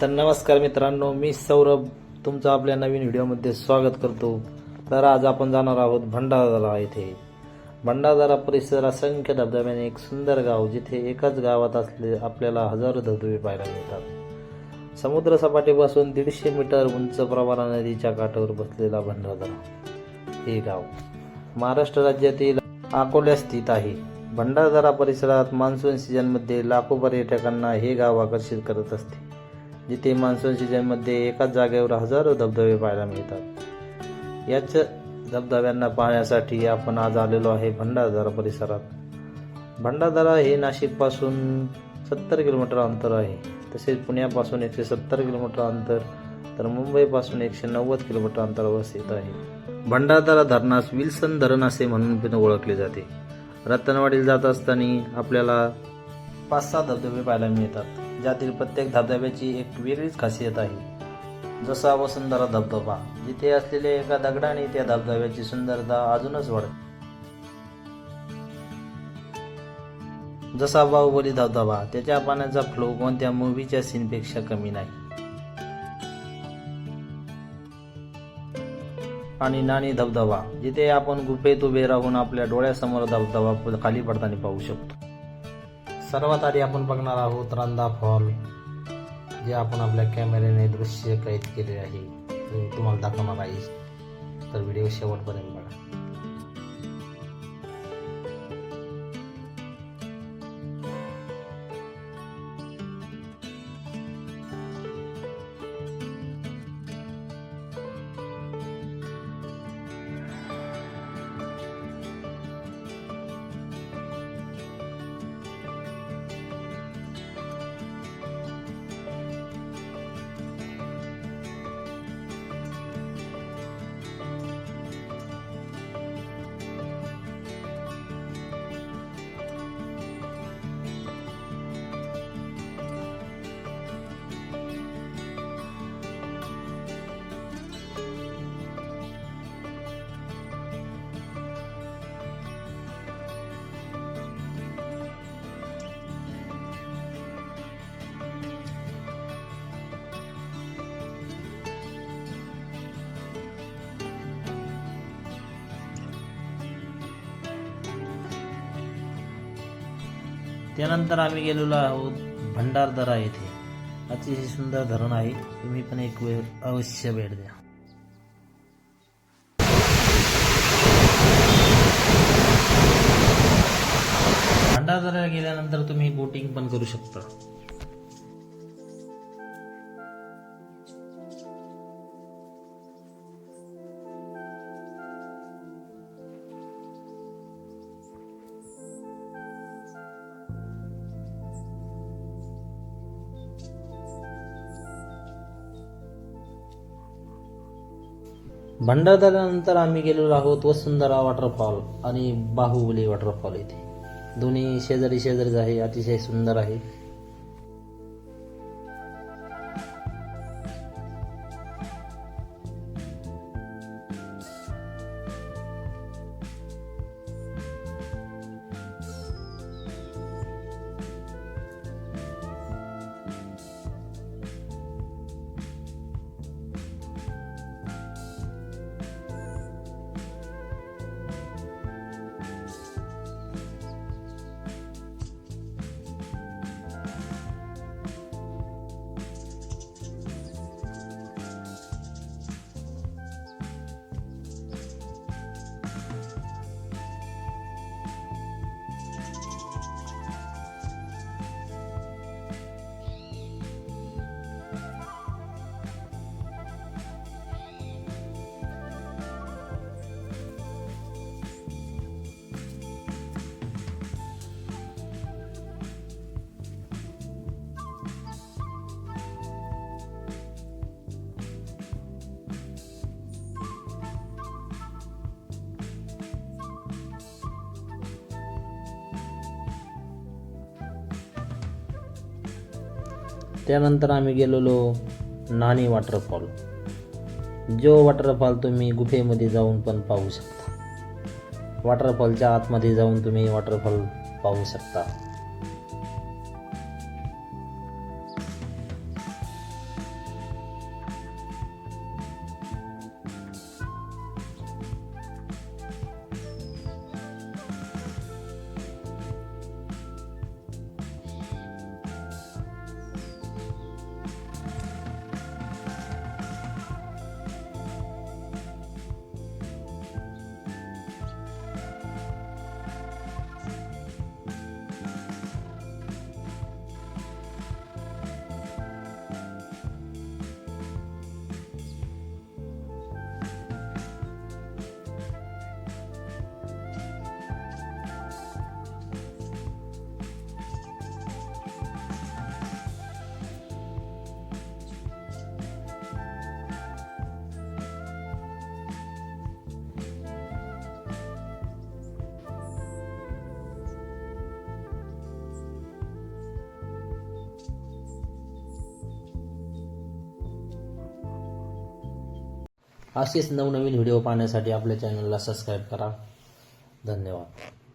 तर नमस्कार मित्रांनो मी सौरभ तुमचं आपल्या नवीन व्हिडिओमध्ये स्वागत करतो. तर आज आपण जाणार आहोत भंडारदरा येथे. भंडारदरा परिसर असंख्य धबधब्याने एक सुंदर गाव जिथे एकाच गावात असले आपल्याला हजारो धबधबे पाहायला मिळतात. समुद्रसपाटीपासून दीडशे मीटर उंच प्रवारा नदीच्या काठावर बसलेला भंडारदरा हे गाव महाराष्ट्र राज्यातील अकोल्या स्थित आहे. भंडारदरा परिसरात मान्सून सीझनमध्ये लाखो पर्यटकांना हे गाव आकर्षित करत असते. जिथे मान्सून सीझनमध्ये एकाच जागेवर हजारो धबधबे पाहायला मिळतात. याच धबधब्यांना पाहण्यासाठी आपण आज आलेलो आहे भंडारदरा परिसरात. भंडारदरा हे नाशिकपासून सत्तर किलोमीटर अंतर आहे. तसेच पुण्यापासून एकशे सत्तर किलोमीटर अंतर तर मुंबईपासून एकशे नव्वद किलोमीटर अंतरावर स्थित आहे. भंडारदरा धरणास विल्सन धरण असे म्हणून पण ओळखले जाते. रत्नवाडीला जात असताना आपल्याला पाच सहा धबधबे पाहायला मिळतात. ज्यातील प्रत्येक धबधब्याची एक वेगळीच खासियत आहे. जसा वसुंधरा धबधबा जिथे असलेल्या एका दगडाने त्या धबधब्याची सुंदरता अजूनच वाढते. जसा बाहुबली धबधबा त्याच्या पाण्याचा फ्लो कोणत्या मूवीच्या सीनपेक्षा कमी नाही. आणि नाणी धबधबा जिथे आपण गुफेत उभे राहून आपल्या डोळ्यासमोर धबधबा खाली पडताना पाहू शकतो. सर्वात आधी आपण बघणार आहोत रंदा फॉल जे आपण आपल्या कॅमेऱ्याने दृश्य कैद केले आहे. ते तुम्हाला दाखवणार आहे. तर व्हिडिओ शेवटपर्यंत बघा. त्यानंतर आम्ही गेलेलो आहोत भंडारदरा येथे. अतिशय सुंदर धरण आहे. तुम्ही पण एक वेळ अवश्य भेट द्या. भंडारदऱ्याला गेल्यानंतर तुम्ही बोटिंग पण करू शकता. भंडारदऱ्यानंतर आम्ही गेलेलो आहोत वसुंधरा वॉटरफॉल आणि बाहुबली वॉटरफॉल इथे. दोन्ही शेजारी शेजारीच आहे अतिशय सुंदर आहे. त्यानंतर आम्ही गेलेलो नाणी वॉटरफॉल जो वॉटरफॉल तुम्ही गुफेमध्ये जाऊन पण पाहू शकता. वॉटरफॉलच्या आतमध्ये जाऊन तुम्ही वॉटरफॉल पाहू शकता. असेच नवनवीन व्हिडिओ पाहण्यासाठी आपल्या चॅनलला सबस्क्राईब करा. धन्यवाद.